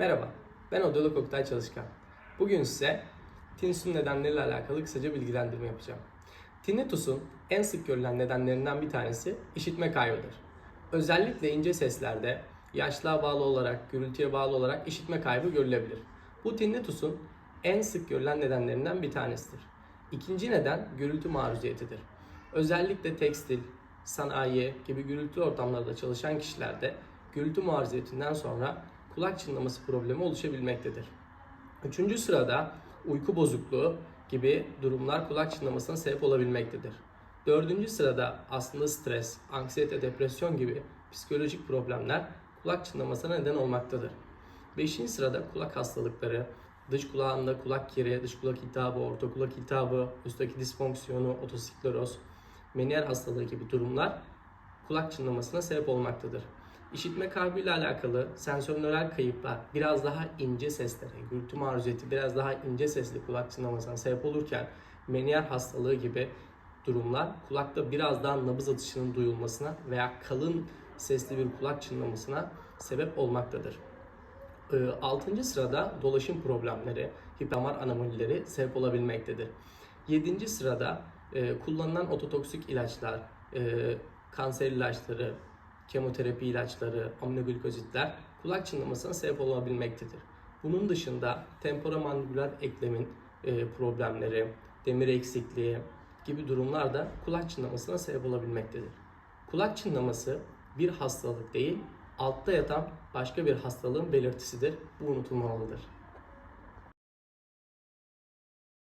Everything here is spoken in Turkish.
Merhaba, ben Odalı Oktay Çalışkan. Bugün size tinnitus'un nedenleriyle alakalı kısaca bilgilendirme yapacağım. Tinnitus'un en sık görülen nedenlerinden bir tanesi işitme kaybıdır. Özellikle ince seslerde yaşlığa bağlı olarak, gürültüye bağlı olarak işitme kaybı görülebilir. Bu tinnitus'un en sık görülen nedenlerinden bir tanesidir. İkinci neden gürültü maruziyetidir. Özellikle tekstil, sanayi gibi gürültü ortamlarda çalışan kişilerde gürültü maruziyetinden sonra kulak çınlaması problemi oluşabilmektedir. Üçüncü sırada uyku bozukluğu gibi durumlar kulak çınlamasına sebep olabilmektedir. Dördüncü sırada aslında stres, anksiyete, depresyon gibi psikolojik problemler kulak çınlamasına neden olmaktadır. Beşinci sırada kulak hastalıkları, dış kulağında kulak kiri, dış kulak iltihabı, orta kulak iltihabı, üstteki disfonksiyonu, otosikleroz, meniyer hastalığı gibi durumlar kulak çınlamasına sebep olmaktadır. İşitme kaybıyla alakalı sensörnöral kayıplar biraz daha ince seslere, gürültü maruziyeti biraz daha ince sesli kulak çınlamasına sebep olurken meniyer hastalığı gibi durumlar kulakta biraz daha nabız atışının duyulmasına veya kalın sesli bir kulak çınlamasına sebep olmaktadır. 6. sırada dolaşım problemleri, hiperdamar anomalileri sebep olabilmektedir. 7. sırada e, kullanılan ototoksik ilaçlar, e, kanser ilaçları, kemoterapi ilaçları, aminoglikozitler kulak çınlamasına sebep olabilmektedir. Bunun dışında temporomandibüler eklemin e, problemleri, demir eksikliği gibi durumlar da kulak çınlamasına sebep olabilmektedir. Kulak çınlaması bir hastalık değil, altta yatan başka bir hastalığın belirtisidir. Bu unutulmamalıdır.